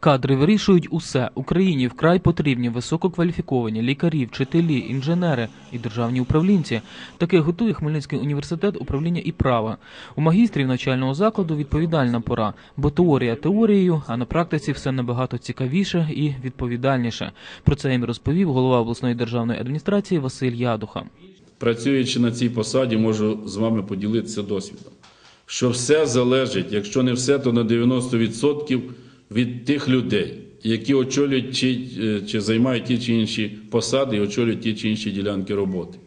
Кадри вирішують усе. Україні вкрай потрібні висококваліфіковані лікарі, вчителі, інженери і державні управлінці. Таке готує Хмельницький університет управління і права. У магістрів навчального закладу відповідальна пора, бо теорія теорією, а на практиці все набагато цікавіше і відповідальніше. Про це їм розповів голова обласної державної адміністрації Василь Ядуха. Працюючи на цій посаді, можу з вами поділитися досвідом. Що все залежить, якщо не все, то на 90% від тих людей, які очолюють чи, е, чи займають ті чи інші посади і очолюють ті чи інші ділянки роботи.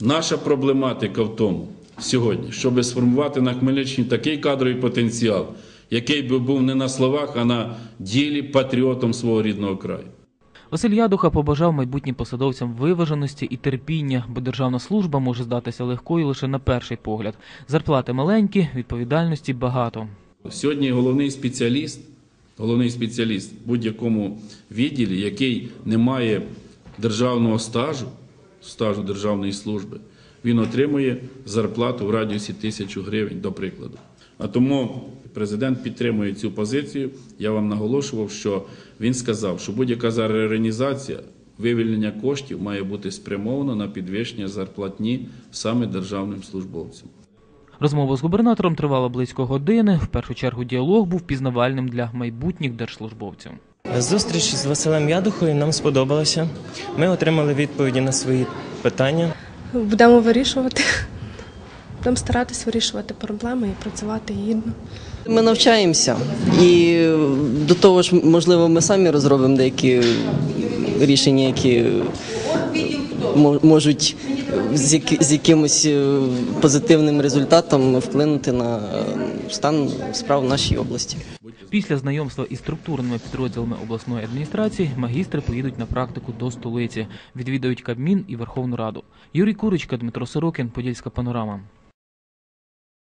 Наша проблематика в тому сьогодні, щоб сформувати на Хмельниччині такий кадровий потенціал, який би був не на словах, а на ділі патріотом свого рідного краю. Василь Ядуха побажав майбутнім посадовцям виваженості і терпіння, бо державна служба може здатися легкою лише на перший погляд. Зарплати маленькі, відповідальності багато. Сьогодні головний спеціаліст, головний спеціаліст в будь-якому відділі, який не має державного стажу, стажу державної служби, він отримує зарплату в радіусі тисячу гривень, до прикладу. А тому президент підтримує цю позицію. Я вам наголошував, що він сказав, що будь-яка реорганізація, вивільнення коштів має бути спрямовано на підвищення зарплатні саме державним службовцям. Розмова з губернатором тривала близько години. В першу чергу діалог був пізнавальним для майбутніх держслужбовців. Зустріч з Василем Ядухою нам сподобалася. Ми отримали відповіді на свої питання. Будемо вирішувати. Будемо старатись вирішувати проблеми і працювати гідно. Ми навчаємося, і до того ж, можливо, ми самі розробимо деякі рішення, які мо- можуть з, якимось е, позитивним результатом вплинути на е, стан справ в нашій області. Після знайомства із структурними підрозділами обласної адміністрації магістри поїдуть на практику до столиці, відвідають Кабмін і Верховну Раду. Юрій Курочка, Дмитро Сорокін, Подільська панорама.